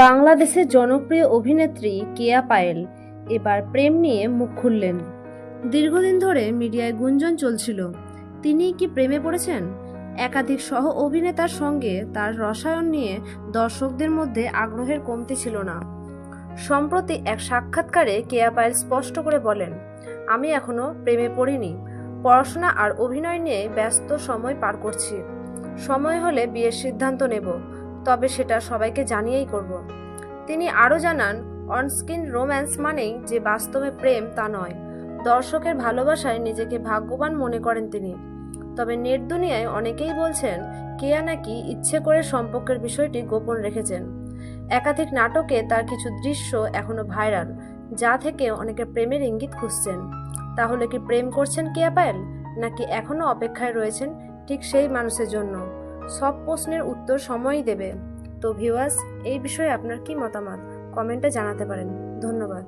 বাংলাদেশের জনপ্রিয় অভিনেত্রী কেয়া পায়েল এবার প্রেম নিয়ে মুখ খুললেন। দীর্ঘদিন ধরে মিডিয়ায় গুঞ্জন চলছিল, তিনি কি প্রেমে পড়েছেন? একাধিক সহ অভিনেতার সঙ্গে তার রসায়ন নিয়ে দর্শকদের মধ্যে আগ্রহের কমতি ছিল না। সম্প্রতি এক সাক্ষাৎকারে কেয়া পায়েল স্পষ্ট করে বলেন, আমি এখনও প্রেমে পড়িনি। পড়াশোনা আর অভিনয় নিয়ে ব্যস্ত সময় পার করছি। সময় হলে বিয়ের সিদ্ধান্ত নেব। তবে সেটা সবাইকে জানিয়েই করব। তিনি আরও জানান, অনস্ক্রিন রোম্যান্স মানেই যে বাস্তবে প্রেম তা নয়। দর্শকের ভালোবাসায় নিজেকে ভাগ্যবান মনে করেন তিনি। তবে নেট দুনিয়ায় অনেকেই বলছেন কেয়া নাকি ইচ্ছে করে সম্পর্কের বিষয়টি গোপন রেখেছেন। একাধিক নাটকে তার কিছু দৃশ্য এখনও ভাইরাল, যা থেকে অনেকে প্রেমের ইঙ্গিত খুঁজছেন। তাহলে কি প্রেম করছেন কেয়া পায়েল? নাকি এখনও অপেক্ষায় রয়েছেন ঠিক সেই মানুষের জন্য? সব প্রশ্নের উত্তর সময়ই দেবে। তো ভিউয়ার্স এই বিষয়ে আপনার কি মতামত? কমেন্টে জানাতে পারেন। ধন্যবাদ।